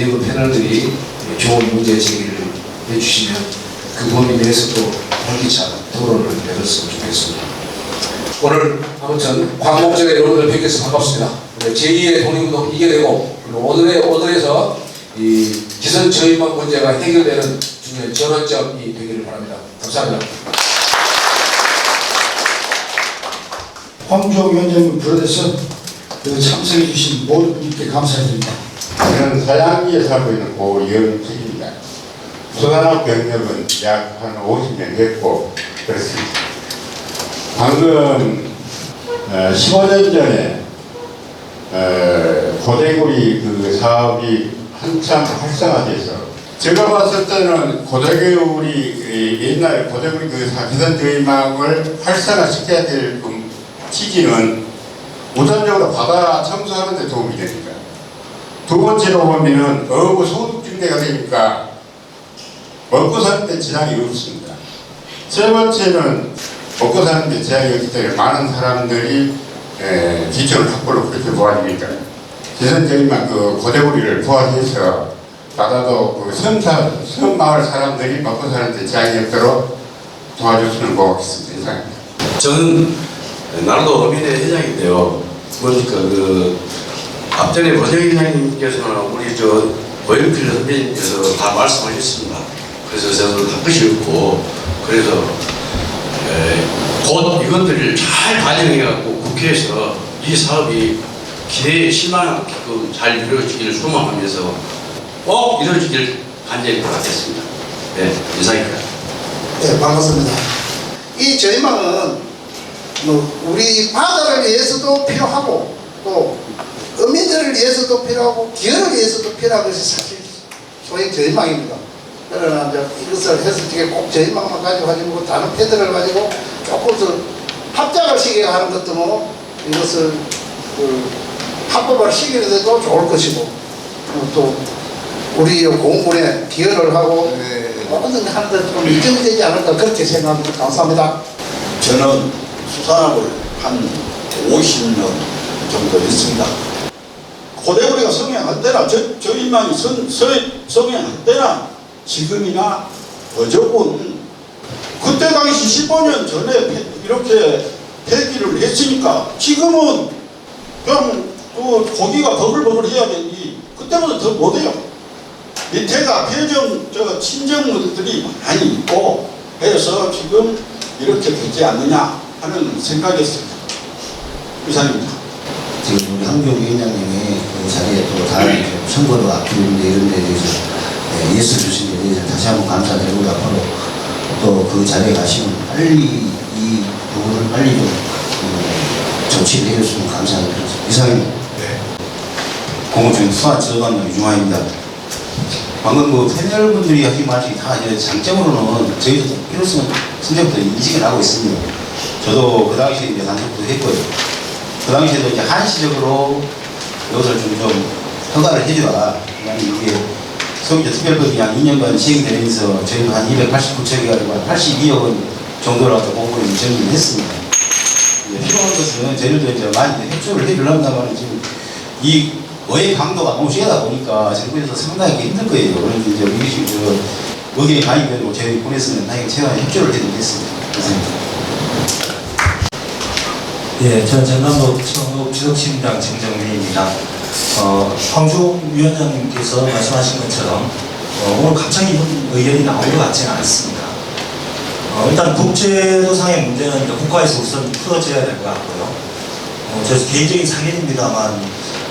네분 패널들이 좋은 문제 제기를 해주시면 그 범위 내에서 또 활기찬 토론을 열었으면 좋겠습니다. 오늘 아무튼 광복절에 여러분들 뵙겠어 반갑습니다. 제2의 독립운동 이겨내고 그리고 오늘의 오늘에서 이 기선 저임만 문제가 해결되는 중요한 전환점이 되기를 바랍니다. 감사합니다. 황주홍 위원장님 여기 참석해 주신 모든 분께 감사드립니다. 저는 서양기에 살고 있는 고영택입니다. 수산업 경력은 약 한 50년 됐고 그렇습니다. 방금 어, 15년 전에 어, 고대구리 그 사업이 한참 활성화돼서 제가 봤을 때는 고대구리 이 옛날 고대구리 그 사기선 저희망을 활성화시켜야 될그 취지는 우선적으로 바다 청소하는 데 도움이 됩니다. 두 번째로 보면은 어부 소득 증대가 되니까 먹고 사는 데 지장이 없습니다. 세 번째는 먹고 사는 데 지장이 없기 때문에 많은 사람들이 에, 기초를 확보를 그렇게 도와줍니다. 기선적인만 그 고대구리를 부활해서 바다도 그 섬사, 섬마을 사람들이 먹고 사는 데 지장이 없도록 도와줬으면 고맙겠습니다. 이상입니다. 저는 나라도 어민회 회장인데요. 보니까 그 앞전에 권영 회장님께서는 우리 저 고영필 선배님께서 다 말씀하셨습니다. 그래서 저는 할 것이 없고 그래서 에, 곧 이것들을 잘 반영해갖고 국회에서 이 사업이 기대에 실망하게끔 잘 이루어지기를 소망하면서 꼭 이루어지기를 간절히 바라겠습니다. 네, 이상입니다. 네, 반갑습니다. 이 저희망은 뭐 우리 바다를 위해서도 필요하고 또 어민들을 위해서도 필요하고 기업을 위해서도 필요한 것이 사실 소위 저희망입니다. 그러나 이제 이것을 해서 이게 꼭 저희망만 가지고 하지 말고 다른 패드를 가지고 조금 더 합작을 시켜 하는 것도 뭐 이것을 그 합법을 시키는 데도 좋을 것이고 어, 또 우리 공군에 기여를 하고 모든 게 하는데 좀 이점이 되지 않을까 그렇게 생각합니다. 감사합니다. 저는 수산업을 한 50년 정도 했습니다. 고대구리가 성행할 때나 저, 저 선, 서, 성행할 때나 지금이나 어저군 그때 당시 15년 전에 폐- 이렇게 폐기를 했으니까 지금은 그냥 또 고기가 버글버글 해야 되니 그때보다 더 못해요. 밑에가 배정, 저 친정들이 많이 있고 해서 지금 이렇게 되지 않느냐 하는 생각이었습니다. 이상입니다. 지금 우리 한교 위원장님이 그 자리에 또 다른 선거로 앞두는데 이런 데 대해서 예, 예수 주신 데 대해서 다시 한번 감사드리고 앞으로 또 그 자리에 가시면 빨리 이 부분을 빨리 좀 음, 조치를 해줬으면 감사드립니다. 이상입니다. 공무중 수학 지원관 유중화입니다. 방금 그 패널분들이 하신 말씀이 다 이제 장점으로는 저희도 필요성은 선제부터 인식을 하고 있습니다. 저도 그 당시에 이제 단속도 했고요. 그 당시에도 이제 한시적으로 이것을 좀, 좀 허가를. 왜냐면 이게 소비자 특별법이 한 2년간 시행되면서 저희도 한 289척이 가지고 82억 원 정도라도 공부를 정리를 했습니다. 예, 필요한 것은 저희들도 이제 많이 협조를 해주려면 지금 이 어의 강도가 너무 세다 보니까 정부에서 상당히 힘들 거예요. 그런데 이제 우리 저 의견이 많이 되고 저희 군에서는 당연히 최대한 협조를 해드리겠습니다. 감사합니다. 예, 저는 전남도 청업 지역시민당 정정민입니다. 어, 황주 위원장님께서 말씀하신 것처럼 어, 오늘 갑자기 의견이 나온 것 같지는 않습니다. 어, 일단 국제도상의 문제는 국가에서 우선 풀어져야 될 것 같고요. 어, 저 개인적인 사견입니다만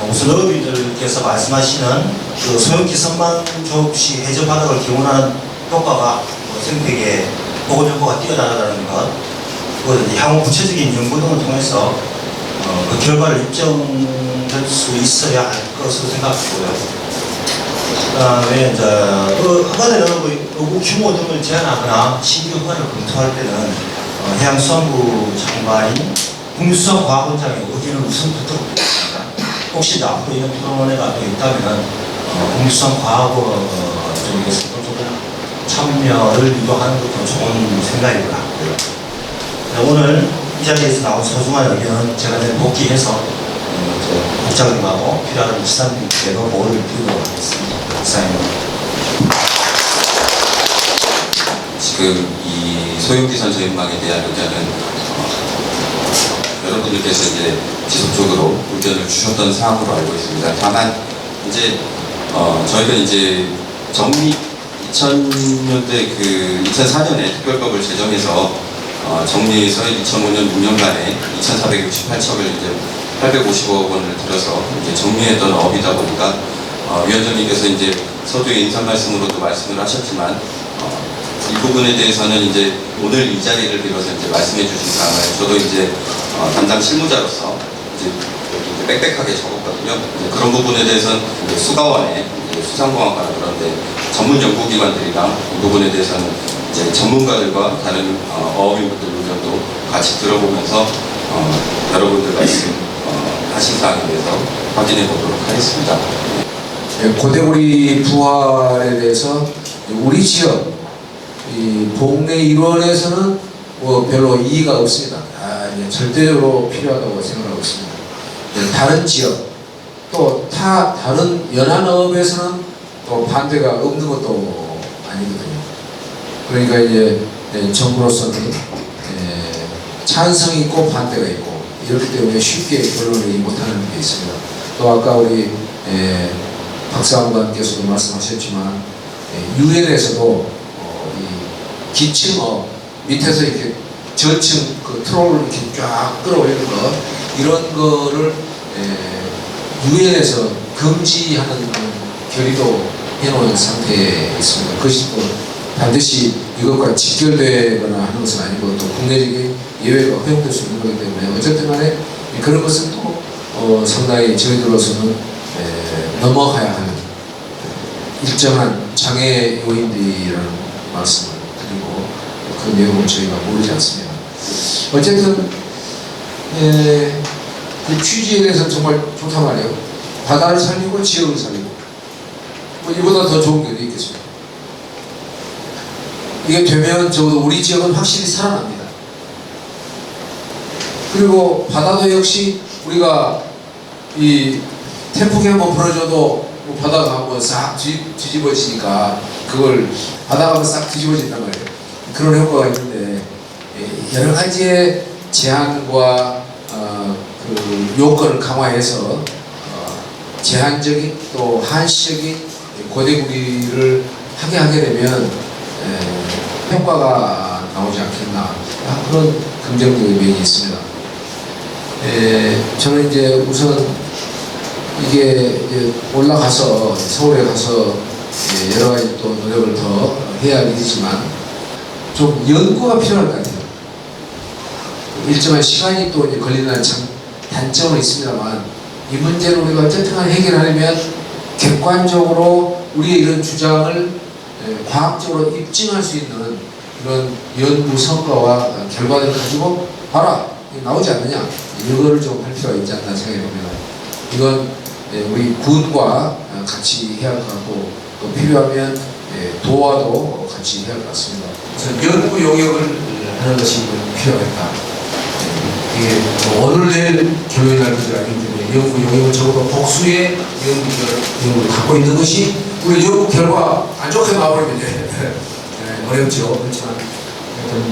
어, 우선 어업인들께서 말씀하시는 그 소형 기선만 조업시 해저 바닥을 기원하는 효과가 뭐 생태계 보건 효과가 뛰어나다는 것 그리고 향후 구체적인 연구 등을 통해서 어, 그 결과를 입증될 수 있어야 할 것으로 생각하고요. 그 다음에 이제 그그 의무 규모 등을 제한하거나 신규 허가를 검토할 때는 어, 해양수산부 장관이 국립수산 과학원장의 의견을 우선 듣도록 되겠습니다. 혹시 앞으로 이런 토론회가 또 있다면 어, 국립수산 과학원 쪽에서도 조금 참여를 유도하는 것도 좋은 생각인 것 같고요. 네, 오늘 이 자리에서 나온 소중한 의견은 제가 내일 복귀해서 어, 저 국장님하고 필요한 지사님께도 보호를 드리도록 하겠습니다. 박사입니다. 지금 이 소형기선 저인망에 대한 의견은 어, 여러분들께서 이제 지속적으로 의견을 주셨던 사항으로 알고 있습니다. 다만 이제 어, 저희가 이제 정리 2000년대 그 2004년에 특별법을 제정해서 어, 정리해서 2005년 6년간에 2,468척을 이제 850억 원을 들여서 이제 정리했던 업이다 보니까 어, 위원장님께서 이제 서두에 인사 말씀으로도 말씀을 하셨지만 어, 이 부분에 대해서는 이제 오늘 이 자리를 빌어서 이제 말씀해 주신 다음에 저도 이제 어, 담당 실무자로서 이제 이제 빽빽하게 적었거든요. 그런 부분에 대해서는 이제 수상공학과나 그런데 전문 연구기관들이랑 이 부분에 대해서는 이제 전문가들과 다른 어, 어업인 분들 의견도 같이 들어보면서 어, 여러분들 말씀 어, 하신 사항에 대해서 확인해 보도록 하겠습니다. 예, 고대구리 부활에 대해서 우리 지역 이 봉내 일원에서는 뭐 별로 이의가 없습니다. 아, 예, 절대적으로 필요하다고 생각하고 있습니다. 예, 다른 지역 또 타 다른 연안업에서는 또 반대가 없는 것도 아니거든요. 그러니까 이제 예, 정부로서는 예, 찬성이 있고 반대가 있고 이렇기 때문에 쉽게 결론을 못하는 게 있습니다. 또 아까 우리 예, 박사관께서도 말씀하셨지만 예, 유엔에서도 어, 이 기층업 밑에서 이렇게 저층 그 트롤을 이렇게 쫙 끌어올리는 거 이런 거를 예, 유엔에서 금지하는 결의도 해놓은 상태에 있습니다. 그것이 또 반드시 이것과 직결되거나 하는 것은 아니고 또 국내적인 예외가 허용될 수 있는 거기 때문에 어쨌든 간에 그런 것은 또 어, 상당히 저희들로서는 에, 넘어가야 하는 일정한 장애 요인들이라는 말씀을 드리고 그 내용을 저희가 모르지 않습니다. 어쨌든 에, 그 취지에 대해서 정말 좋단 말이에요. 바다를 살리고 지역을 살리고 뭐 이보다 더 좋은 게 있겠습니까? 이게 되면 적어도 우리 지역은 확실히 살아납니다. 그리고 바다도 역시 우리가 이 태풍이 한번 불어줘도 뭐 바다가 한번 싹 뒤, 뒤집어지니까 그걸 바다가 한번 싹 뒤집어진단 말이에요. 그런 효과가 있는데 예, 여러 가지의 제한과 어, 그 요건을 강화해서 어, 제한적인 또 한시적인 고대구리를 하게 하게 되면 에, 효과가 나오지 않겠나 그런 긍정적인 면이 있습니다. 에, 저는 이제 우선 이게 이제 올라가서 서울에 가서 예, 여러 가지 또 노력을 더 해야 할 일이지만 좀 연구가 필요할 것 같아요. 일정한 시간이 또 이제 걸리는 장, 단점은 있습니다만 이 문제를 우리가 어쨌든 해결하려면 객관적으로 우리의 이런 주장을 예, 과학적으로 입증할 수 있는 이런 연구 성과와 결과들을 가지고 봐라 나오지 않느냐 이거를 좀 할 필요가 있지 않나 생각해 봅니다. 이건 예, 우리 군과 같이 해야 할 것 같고 또 필요하면 예, 도와도 같이 해야 할 것 같습니다. 연구 용역을 하는 것이 필요하겠다. 예, 이게 뭐 오늘 내일 교육할 문제가 아니기 때문에 연구 용역을 적어도 복수의 연구를 갖고 있는 것이 우리 연구 결과 안 좋게 나오면 이제 예, 어렵죠. 그렇지만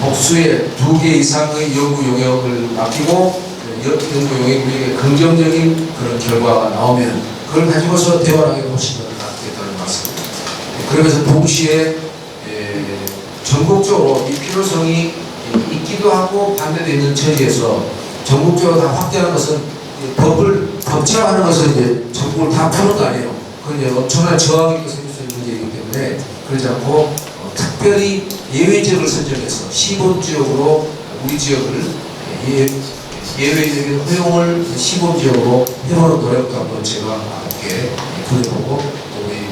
복수의 두 개 이상의 연구 용역을 맡기고 그 연- 연구 우리에게 긍정적인 그런 결과가 나오면 그걸 가지고서 대화를 하게 훨씬 더 낫겠다는 말씀입니다. 예, 그러면서 동시에 예, 전국적으로 이 필요성이 있기도 하고 반대도 있는 처지에서 전국적으로 다 확대하는 것은 이 법을 법제화하는 것은 이제 전국을 다 푸는 거 아니에요. 그건 엄청난 저항이 또 생길 문제이기 때문에 그러지 않고 어, 특별히 예외 지역을 선정해서 시범 지역으로 우리 지역을 예, 예외적인 허용을 시범 지역으로 해보는 노력도 한번 제가 함께 또 우리 예,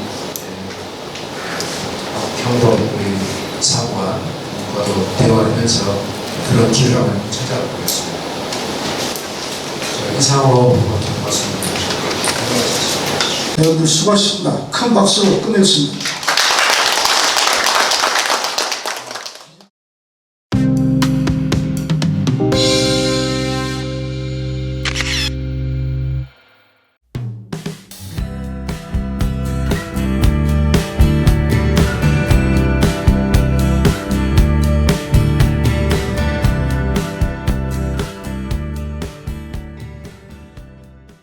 경도 우리 사무관과도 대화를 하면서 그런 기회를 찾아보겠습니다. 자, 이상으로 여러분들 수고하셨습니다. 큰 박수로 끝내겠습니다.